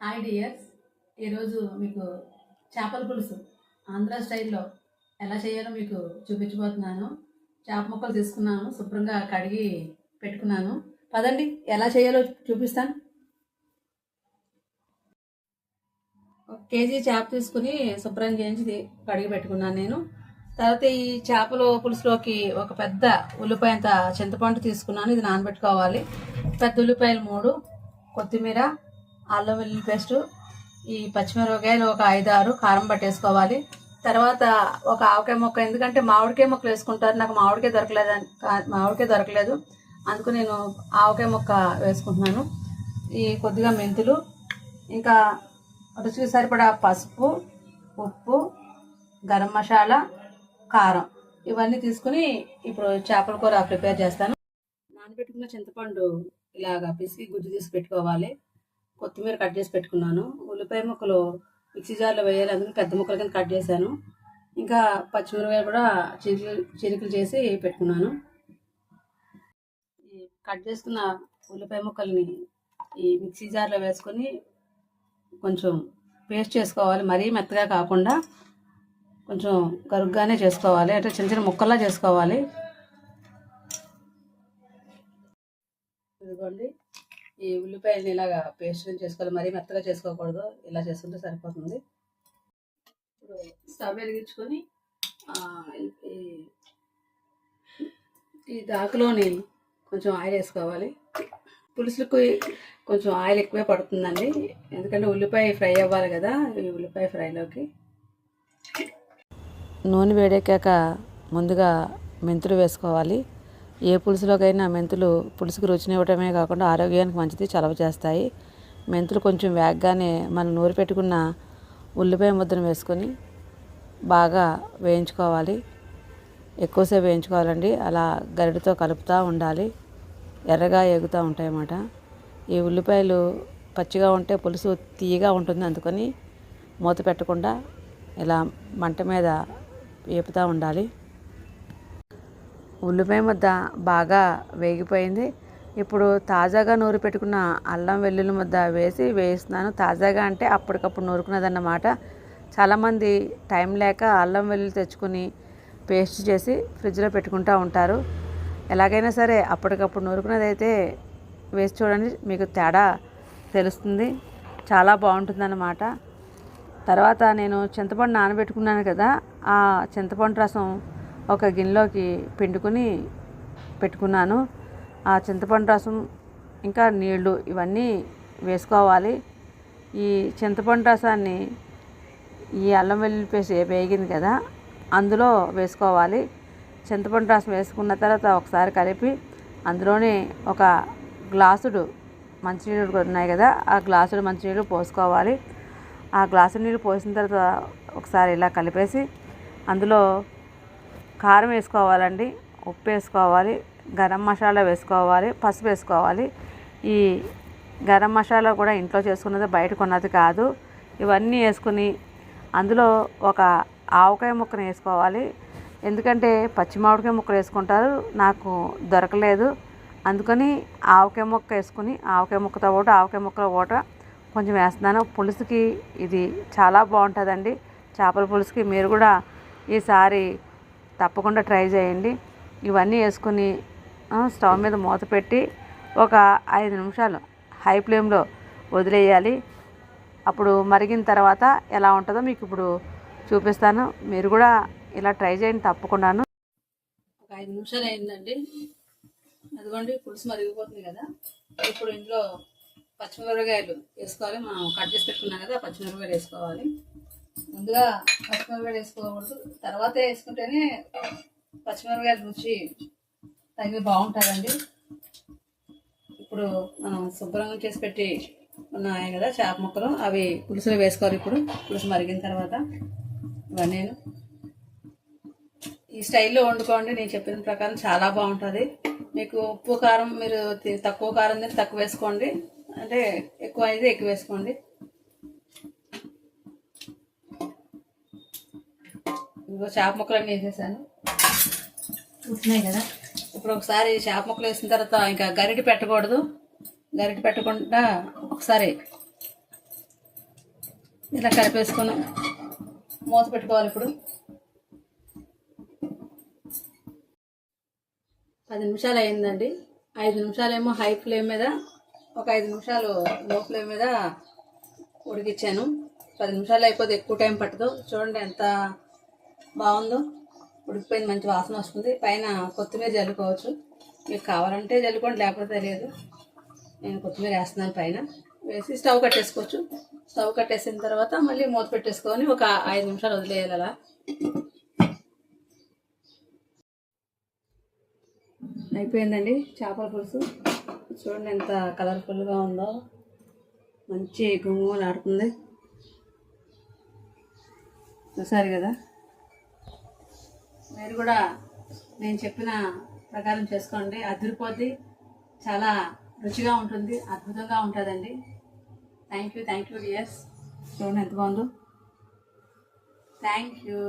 Hi dears. ఈరోజు మీకు చేపల పులుసు ఆంధ్ర స్టైల్లో ఎలా చేయాలో మీకు చూపించబోతున్నాను. చేప ముక్కలు తీసుకున్నాను శుభ్రంగా కడిగి పెట్టుకున్నాను. పదండి ఎలా చేయాలో చూపిస్తాను. ఒక కేజీ చేప తీసుకుని శుభ్రం చేయించి కడిగి పెట్టుకున్నాను నేను. తర్వాత ఈ చేపల పులుసులోకి ఒక పెద్ద ఉల్లిపాయంత చింతపండు తీసుకున్నాను. ఇది నానబెట్టుకోవాలి. పెద్ద ఉల్లిపాయలు మూడు కొత్తిమీర అల్లం వెల్లుల్లి పేస్ట్ ఈ పచ్చిమిరపకాయలు ఒక ఐదు ఆరు కారం పట్టేసుకోవాలి. తర్వాత ఒక ఆవకాయ మొక్క ఎందుకంటే మామిడికాయ మొక్కలు వేసుకుంటారు. నాకు మామిడికాయ దొరకలేదు మామిడికాయ దొరకలేదు. అందుకు నేను ఆవకాయ మొక్క వేసుకుంటున్నాను. ఈ కొద్దిగా మెంతులు ఇంకా రుచికి సరిపడా పసుపు ఉప్పు గరం మసాలా కారం. ఇవన్నీ తీసుకుని ఇప్పుడు చేపల కూర ప్రిపేర్ చేస్తాను. నానబెట్టుకున్న చింతపండు ఇలాగా పిసికి గుజ్జు తీసి పెట్టుకోవాలి. కొత్తిమీర కట్ చేసి పెట్టుకున్నాను. ఉల్లిపాయ ముక్కలు మిక్సీ జార్లో వేయాలి. అందుకని పెద్ద ముక్కలు కింద కట్ చేశాను. ఇంకా పచ్చిమిరపకాయలు కూడా చిరుకులు చిరుకులు చేసి పెట్టుకున్నాను. ఈ కట్ చేసుకున్న ఉల్లిపాయ ముక్కల్ని ఈ మిక్సీ జార్లో వేసుకొని కొంచెం పేస్ట్ చేసుకోవాలి. మరీ మెత్తగా కాకుండా కొంచెం గరుగ్గానే చేసుకోవాలి. అంటే చిన్న చిన్న ముక్కల్లా చేసుకోవాలి. ఇదిగోండి. ఈ ఉల్లిపాయలని ఇలాగా పేస్ట్ చేసుకోవాలి. మరీ మెత్తగా చేసుకోకూడదు. ఇలా చేసుకుంటే సరిపోతుంది. ఇప్పుడు స్టవ్ వెలిగించుకొని ఈ- ఈ దాకులోని కొంచెం ఆయిల్ వేసుకోవాలి. పులుసులకు కొంచెం ఆయిల్ ఎక్కువే పడుతుందండి. ఎందుకంటే ఉల్లిపాయ ఫ్రై అవ్వాలి కదా ఈ ఉల్లిపాయ ఫ్రైలోకి. నూనె వేడెక్కాక ముందుగా మెంతులు వేసుకోవాలి. ఏ పులుసులోకైనా మెంతులు పులుసుకు రుచినివ్వటమే కాకుండా ఆరోగ్యానికి మంచిది చలవ చేస్తాయి. మెంతులు కొంచెం వేగగానే మనం నూరి పెట్టుకున్న ఉల్లిపాయ ముద్దను వేసుకొని బాగా వేయించుకోవాలి. ఎక్కువసేపు వేయించుకోవాలండి. అలా గరిటతో కలుపుతూ ఉండాలి. ఎర్రగా ఎగుతూ ఉంటాయి అన్నమాట ఈ ఉల్లిపాయలు పచ్చిగా ఉంటే పులుసు తీయగా ఉంటుంది అందుకని మూత పెట్టకుండా ఇలా మంట మీద వేపుతూ ఉండాలి. ఉల్లిపాయ ముద్ద బాగా వేగిపోయింది. ఇప్పుడు తాజాగా నూరి పెట్టుకున్న అల్లం వెల్లుల్లి ముద్ద వేసి వేయిస్తున్నాను తాజాగా అంటే అప్పటికప్పుడు నూరుకున్నదన్నమాట. చాలామంది టైం లేక అల్లం వెల్లుల్లి తెచ్చుకుని పేస్ట్ చేసి ఫ్రిడ్జ్లో పెట్టుకుంటూ ఉంటారు. ఎలాగైనా సరే అప్పటికప్పుడు నూరుకున్నదైతే వేసి చూడండి మీకు తేడా తెలుస్తుంది. చాలా బాగుంటుందన్నమాట. తర్వాత నేను చింతపండు నానబెట్టుకున్నాను కదా ఆ చింతపండు రసం ఒక గిన్నెలోకి పిండుకుని పెట్టుకున్నాను. ఆ చింతపండు రసం ఇంకా నీళ్ళు ఇవన్నీ వేసుకోవాలి. ఈ చింతపండు రసాన్ని ఈ అల్లం వెల్లుల్లి పేస్ట్ వేగింది కదా అందులో వేసుకోవాలి. చింతపండు రసం వేసుకున్న తర్వాత ఒకసారి కలిపి అందులోనే ఒక గ్లాసుడు మంచినీళ్ళు కూడా ఉన్నాయి కదా ఆ గ్లాసుడు మంచినీళ్ళు పోసుకోవాలి. ఆ గ్లాసు నీళ్ళు పోసిన తర్వాత ఒకసారి ఇలా కలిపేసి అందులో కారం వేసుకోవాలండి ఉప్పు వేసుకోవాలి గరం మసాలా వేసుకోవాలి పసుపు వేసుకోవాలి. ఈ గరం మసాలా కూడా ఇంట్లో చేసుకున్నది బయట కొన్నది కాదు. ఇవన్నీ వేసుకుని అందులో ఒక ఆవకాయ ముక్కను వేసుకోవాలి. ఎందుకంటే పచ్చి మామిడికాయ ముక్కలు వేసుకుంటారు నాకు దొరకలేదు. అందుకని ఆవకాయ ముక్క వేసుకుని ఆవకాయ ముక్కతో పాటు ఆవకాయ ముక్కలో కూడా కొంచెం వేస్తున్నాను. పులుసుకి ఇది చాలా బాగుంటుందండి. చేపల పులుసుకి మీరు కూడా ఈసారి తప్పకుండా ట్రై చేయండి. ఇవన్నీ వేసుకుని స్టవ్ మీద మూత పెట్టి ఒక ఐదు నిమిషాలు హై ఫ్లేమ్లో వదిలేయాలి. అప్పుడు మరిగిన తర్వాత ఎలా ఉంటుందో మీకు ఇప్పుడు చూపిస్తాను. మీరు కూడా ఇలా ట్రై చేయండి తప్పకుండాను. ఒక ఐదు నిమిషాలు అయిందండి. అదిగోండి పులుసు మరిగిపోతుంది కదా. ఇప్పుడు ఇంట్లో పచ్చిమిరపకాయలు వేసుకోవాలి. మనం కట్ చేసి పెట్టుకున్నాం కదా పచ్చిమిరపకాయలు వేసుకోవాలి. ముందుగా పచ్చిమిరపకాయలు వేసుకోకూడదు. తర్వాత వేసుకుంటేనే పచ్చిమిరపకాయల రుచి తగిలి బాగుంటుందండి. ఇప్పుడు మనం శుభ్రంగా చేసి పెట్టి ఉన్నాయి కదా చేప ముక్కలు. అవి పులుసులో వేసుకోవాలి ఇప్పుడు. పులుసు మరిగిన తర్వాత ఇవన్నీ ఈ స్టైల్లో వండుకోండి. నేను చెప్పిన ప్రకారం చాలా బాగుంటుంది. మీకు ఉప్పు కారం మీరు తక్కువ కారం తక్కువ వేసుకోండి. అంటే ఎక్కువ అయితే ఎక్కువ వేసుకోండి. ఇంకో చేప ముక్కలన్నీ వేసేసాను. ఉంటున్నాయి కదా? ఇప్పుడు ఒకసారి చేప ముక్కలు వేసిన తర్వాత ఇంకా గరిటి పెట్టకూడదు. గరిటి పెట్టకుండా ఒకసారి ఇలా కలిపేసుకొని మూత పెట్టుకోవాలి ఇప్పుడు. పది నిమిషాలు అయిందండి. ఐదు నిమిషాలేమో హై ఫ్లేమ్ మీద ఒక ఐదు నిమిషాలు లో ఫ్లేమ్ మీద ఉడికిచ్చాను. పది నిమిషాలు అయిపోతే ఎక్కువ టైం పట్టదు. చూడండి ఎంత బాగుందో? ఉడికిపోయింది మంచి వాసన వస్తుంది. పైన కొత్తిమీర జల్లుకోవచ్చు. మీకు కావాలంటే చల్లుకోండి లేకపోతే తెలియదు. నేను కొత్తిమీర వేస్తున్నాను పైన. వేసి స్టవ్ కట్టేసుకోవచ్చు. స్టవ్ కట్టేసిన తర్వాత మళ్ళీ మూత పెట్టేసుకొని ఒక ఐదు నిమిషాలు వదిలేయాలి అలా. అయిపోయిందండి చేపల పులుసు. చూడండి ఎంత కలర్ఫుల్గా ఉందో. మంచి గుమ్మ ఆడుతుంది. చూసారు కదా? మీరు కూడా నేను చెప్పిన ప్రకారం చేసుకోండి. అదిరిపోద్ది. చాలా రుచిగా ఉంటుంది. అద్భుతంగా ఉంటుందండి. Thank you thank you dears చూడండి ఎంత బాగుందో. Thank you